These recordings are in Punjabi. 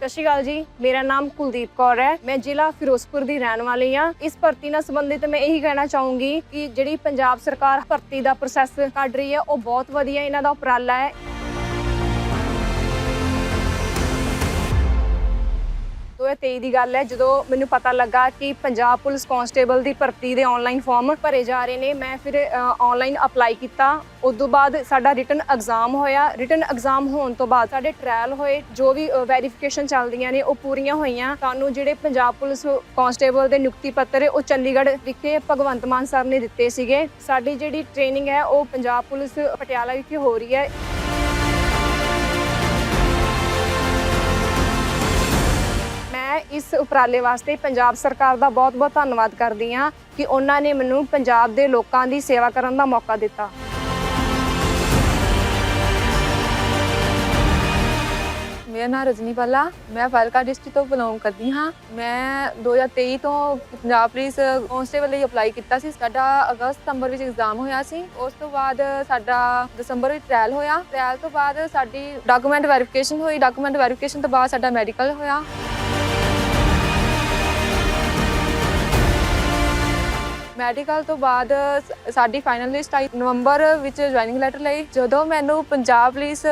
ਸਤਿ ਸ਼੍ਰੀ ਅਕਾਲ ਜੀ। ਮੇਰਾ ਨਾਮ ਕੁਲਦੀਪ ਕੌਰ ਹੈ। ਮੈਂ ਜ਼ਿਲ੍ਹਾ ਫਿਰੋਜ਼ਪੁਰ ਦੀ ਰਹਿਣ ਵਾਲੀ ਹਾਂ। ਇਸ ਭਰਤੀ ਨਾਲ ਸੰਬੰਧਿਤ ਮੈਂ ਇਹੀ ਕਹਿਣਾ ਚਾਹੂੰਗੀ ਕਿ ਜਿਹੜੀ ਪੰਜਾਬ ਸਰਕਾਰ ਭਰਤੀ ਦਾ ਪ੍ਰੋਸੈਸ ਕੱਢ ਰਹੀ ਹੈ, ਉਹ ਬਹੁਤ ਵਧੀਆ ਇਹਨਾਂ ਦਾ ਉਪਰਾਲਾ ਹੈ। 2023 ਦੀ ਗੱਲ ਹੈ। ਜਦੋਂ ਮੈਨੂੰ ਪਤਾ ਲੱਗਾ ਕਿ ਪੰਜਾਬ ਪੁਲਿਸ ਕਾਂਸਟੇਬਲ ਦੀ ਭਰਤੀ ਦੇ ਆਨਲਾਈਨ ਫਾਰਮ ਭਰੇ ਜਾ ਰਹੇ ਨੇ, ਮੈਂ ਫਿਰ ਆਨਲਾਈਨ ਅਪਲਾਈ ਕੀਤਾ। ਉਸ ਤੋਂ ਬਾਅਦ ਸਾਡਾ ਰਿਟਨ ਐਗਜ਼ਾਮ ਹੋਇਆ। ਰਿਟਨ ਐਗਜ਼ਾਮ ਹੋਣ ਤੋਂ ਬਾਅਦ ਸਾਡੇ ਟ੍ਰਾਇਲ ਹੋਏ। ਜੋ ਵੀ ਵੈਰੀਫਿਕੇਸ਼ਨ ਚੱਲਦੀਆਂ ਨੇ, ਉਹ ਪੂਰੀਆਂ ਹੋਈਆਂ। ਸਾਨੂੰ ਜਿਹੜੇ ਪੰਜਾਬ ਪੁਲਿਸ ਕਾਂਸਟੇਬਲ ਦੇ ਨਿਯੁਕਤੀ ਪੱਤਰ, ਉਹ ਚੰਡੀਗੜ੍ਹ ਵਿਖੇ ਭਗਵੰਤ ਮਾਨ ਸਾਹਿਬ ਨੇ ਦਿੱਤੇ ਸੀਗੇ। ਸਾਡੀ ਜਿਹੜੀ ਟ੍ਰੇਨਿੰਗ ਹੈ, ਉਹ ਪੰਜਾਬ ਪੁਲਿਸ ਪਟਿਆਲਾ ਵਿਖੇ ਹੋ ਰਹੀ ਹੈ। ਇਸ ਉਪਰਾਲੇ ਵਾਸਤੇ ਪੰਜਾਬ ਸਰਕਾਰ ਦਾ ਬਹੁਤ-ਬਹੁਤ ਧੰਨਵਾਦ ਕਰਦੀ ਹਾਂ ਕਿ ਉਹਨਾਂ ਨੇ ਮੈਨੂੰ ਪੰਜਾਬ ਦੇ ਲੋਕਾਂ ਦੀ ਸੇਵਾ ਕਰਨ ਦਾ ਮੌਕਾ ਦਿੱਤਾ। ਮੇਰਾ ਨਾਮ ਰਜਨੀ ਬਾਲਾ, ਮੈਂ ਫਾਜ਼ਿਲਕਾ ਡਿਸਟ੍ਰਿਕਟ ਤੋਂ ਬਿਲੋਂਗ ਕਰਦੀ ਹਾਂ। ਮੈਂ 2023 ਤੋਂ ਪੰਜਾਬ ਪੁਲਿਸ ਕਾਂਸਟੇਬਲ ਲਈ ਅਪਲਾਈ ਕੀਤਾ ਸੀ। ਸਾਡਾ ਅਗਸਤ ਸਤੰਬਰ ਵਿੱਚ ਐਗਜ਼ਾਮ ਹੋਇਆ ਸੀ। ਉਸ ਤੋਂ ਬਾਅਦ ਸਾਡਾ ਦਸੰਬਰ ਵਿੱਚ ਟ੍ਰਾਇਲ ਹੋਇਆ। ਟ੍ਰਾਇਲ ਤੋਂ ਬਾਅਦ ਸਾਡੀ ਡਾਕੂਮੈਂਟ ਵੈਰੀਫਿਕੇਸ਼ਨ ਹੋਈ। ਡਾਕੂਮੈਂਟ ਵੈਰੀਫਿਕੇਸ਼ਨ ਤੋਂ ਬਾਅਦ ਸਾਡਾ ਮੈਡੀਕਲ ਹੋਇਆ। ਮੈਡੀਕਲ ਤੋਂ ਬਾਅਦ ਸਾਡੀ ਫਾਈਨਲ ਲਿਸਟ ਆਈ। ਨਵੰਬਰ ਵਿੱਚ ਜੁਆਇਨਿੰਗ ਲੈਟਰ ਲਈ। ਜਦੋਂ ਮੈਨੂੰ ਪੰਜਾਬ ਪੁਲਿਸ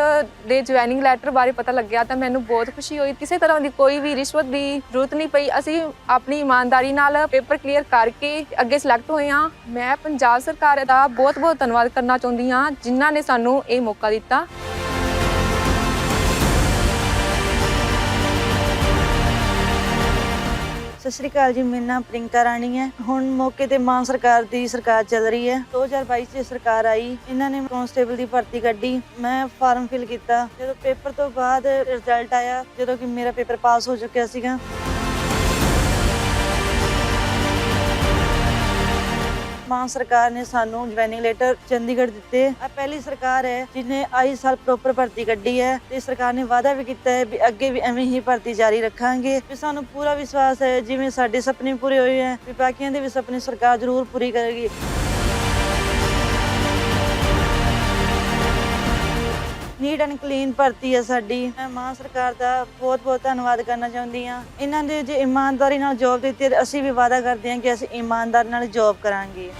ਦੇ ਜੁਆਇਨਿੰਗ ਲੈਟਰ ਬਾਰੇ ਪਤਾ ਲੱਗਿਆ ਤਾਂ ਮੈਨੂੰ ਬਹੁਤ ਖੁਸ਼ੀ ਹੋਈ। ਕਿਸੇ ਤਰ੍ਹਾਂ ਦੀ ਕੋਈ ਵੀ ਰਿਸ਼ਵਤ ਦੀ ਜ਼ਰੂਰਤ ਨਹੀਂ ਪਈ। ਅਸੀਂ ਆਪਣੀ ਇਮਾਨਦਾਰੀ ਨਾਲ ਪੇਪਰ ਕਲੀਅਰ ਕਰਕੇ ਅੱਗੇ ਸਿਲੈਕਟ ਹੋਏ ਹਾਂ। ਮੈਂ ਪੰਜਾਬ ਸਰਕਾਰ ਦਾ ਬਹੁਤ ਬਹੁਤ ਧੰਨਵਾਦ ਕਰਨਾ ਚਾਹੁੰਦੀ ਹਾਂ, ਜਿਨ੍ਹਾਂ ਨੇ ਸਾਨੂੰ ਇਹ ਮੌਕਾ ਦਿੱਤਾ। ਸਤਿ ਸ਼੍ਰੀ ਅਕਾਲ ਜੀ, ਮੇਰਾ ਨਾਮ ਪ੍ਰਿੰਕਾ ਰਾਣੀ ਹੈ। ਹੁਣ ਮੌਕੇ ਤੇ ਮਾਨ ਸਰਕਾਰ ਦੀ ਸਰਕਾਰ ਚੱਲ ਰਹੀ ਹੈ। 2022 ਚ ਸਰਕਾਰ ਆਈ, ਇਹਨਾਂ ਨੇ ਕਾਂਸਟੇਬਲ ਦੀ ਭਰਤੀ ਕੱਢੀ। ਮੈਂ ਫਾਰਮ ਫਿਲ ਕੀਤਾ। ਜਦੋਂ ਪੇਪਰ ਤੋਂ ਬਾਅਦ ਰਿਜ਼ਲਟ ਆਇਆ, ਜਦੋਂ ਕਿ ਮੇਰਾ ਪੇਪਰ ਪਾਸ ਹੋ ਚੁੱਕਿਆ ਸੀਗਾ। ਮਾਨ ਸਰਕਾਰ ਨੇ ਸਾਨੂੰ ਜੁਆਇਨਿੰਗ ਲੈਟਰ ਚੰਡੀਗੜ੍ਹ ਦਿੱਤੇ। ਆ ਪਹਿਲੀ ਸਰਕਾਰ ਹੈ ਜਿਨੇ ਆਈ ਸਾਲ ਪ੍ਰੋਪਰ ਭਰਤੀ ਕੱਢੀ ਹੈ ਤੇ ਸਰਕਾਰ ਨੇ ਵਾਅਦਾ ਵੀ ਕੀਤਾ ਹੈ ਵੀ ਅੱਗੇ ਵੀ ਐਵੇਂ ਹੀ ਭਰਤੀ ਜਾਰੀ ਰੱਖਾਂਗੇ। ਵੀ ਸਾਨੂੰ ਪੂਰਾ ਵਿਸ਼ਵਾਸ ਹੈ ਜਿਵੇਂ ਸਾਡੇ ਸੁਪਨੇ ਪੂਰੇ ਹੋਏ ਹੈ ਵੀ ਬਾਕੀਆਂ ਦੇ ਵੀ ਸੁਪਨੇ ਸਰਕਾਰ ਜ਼ਰੂਰ ਪੂਰੀ ਕਰੇਗੀ। ਨੀਟ ਐਂਡ ਕਲੀਨ ਭਰਤੀ ਹੈ ਸਾਡੀ। ਮੈਂ ਮਾਂ ਸਰਕਾਰ ਦਾ ਬਹੁਤ ਬਹੁਤ ਧੰਨਵਾਦ ਕਰਨਾ ਚਾਹੁੰਦੀ ਹਾਂ। ਇਹਨਾਂ ਨੇ ਜੇ ਇਮਾਨਦਾਰੀ ਨਾਲ ਜੌਬ ਦਿੱਤੀ ਹੈ, ਅਸੀਂ ਵੀ ਵਾਅਦਾ ਕਰਦੇ ਹਾਂ ਕਿ ਅਸੀਂ ਇਮਾਨਦਾਰੀ ਨਾਲ ਜੌਬ ਕਰਾਂਗੇ।